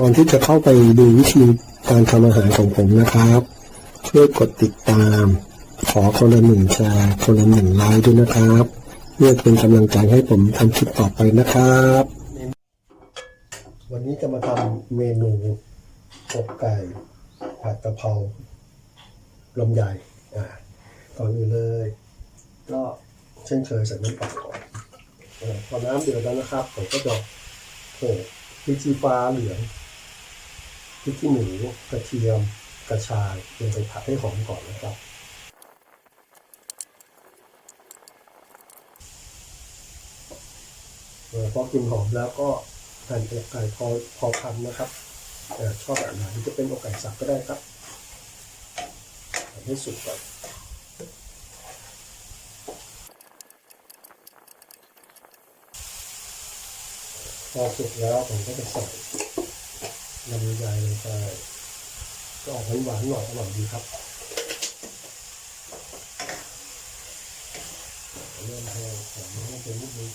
ก่อนที่จะเข้าไปดูวิธีการทำอาหารของผมนะครับ ช่วยกดติดตาม ขอคนละหนึ่งแชร์คนละหนึ่งไลค์ด้วยนะครับเพื่อเป็นกำลังใจให้ผมทำคลิปต่อไปนะครับ วันนี้จะมาทำเมนูอกไก่ผัดกะเพราลมใหญ่อ่าก่อนอื่นเลย ก็เช่นเคยใส่น้ำเปล่าก่อนเออพอน้ำเดือดแล้วนะครับ ผมก็จะโขลกพริกชี้ฟ้าเหลือง พริกขี้หนูกระเทียม กระชายลงไปผัดให้หอมก่อนนะครับ พอกินหอมแล้วก็หั่นอกไก่พอพอคำนะครับเออชอบแบบไหนจะเป็นอกไก่สับก็ได้ครับให้สุกก่อนพอสุกแล้วผมก็จะใส่ ลำไยลงไปก็ออกหวานๆหน่อยอร่อยดีครับเริ่มแห้งหอมให้เป็นนิดนึง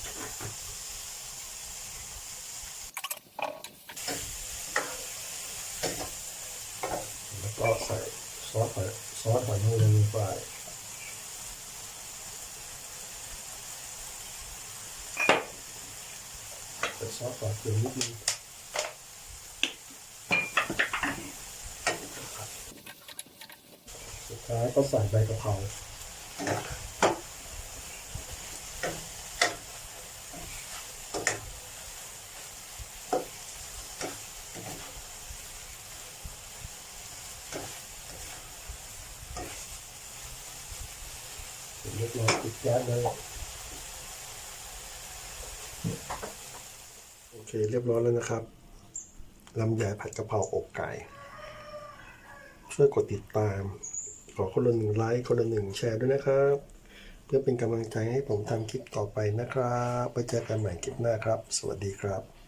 แล้วก็ใส่ซอสหอยซอสหอยนางรมลงไปใส่ซอสปลาเกลือนิดนึงสุด ท้ายก็ใส่ใบกะเพราเรียบร้อยปิดแก๊สเลยโอเคเรียบร้อยแล้วนะครับลำไยผัดกะเพราอกไก่ ช่วยกดติดตาม ขอคนละหนึ่งไลค์คนละหนึ่งแชร์ด้วยนะครับ เพื่อเป็นกำลังใจให้ผมทำคลิปต่อไปนะครับไปเจอกันใหม่คลิปหน้าครับ สวัสดีครับ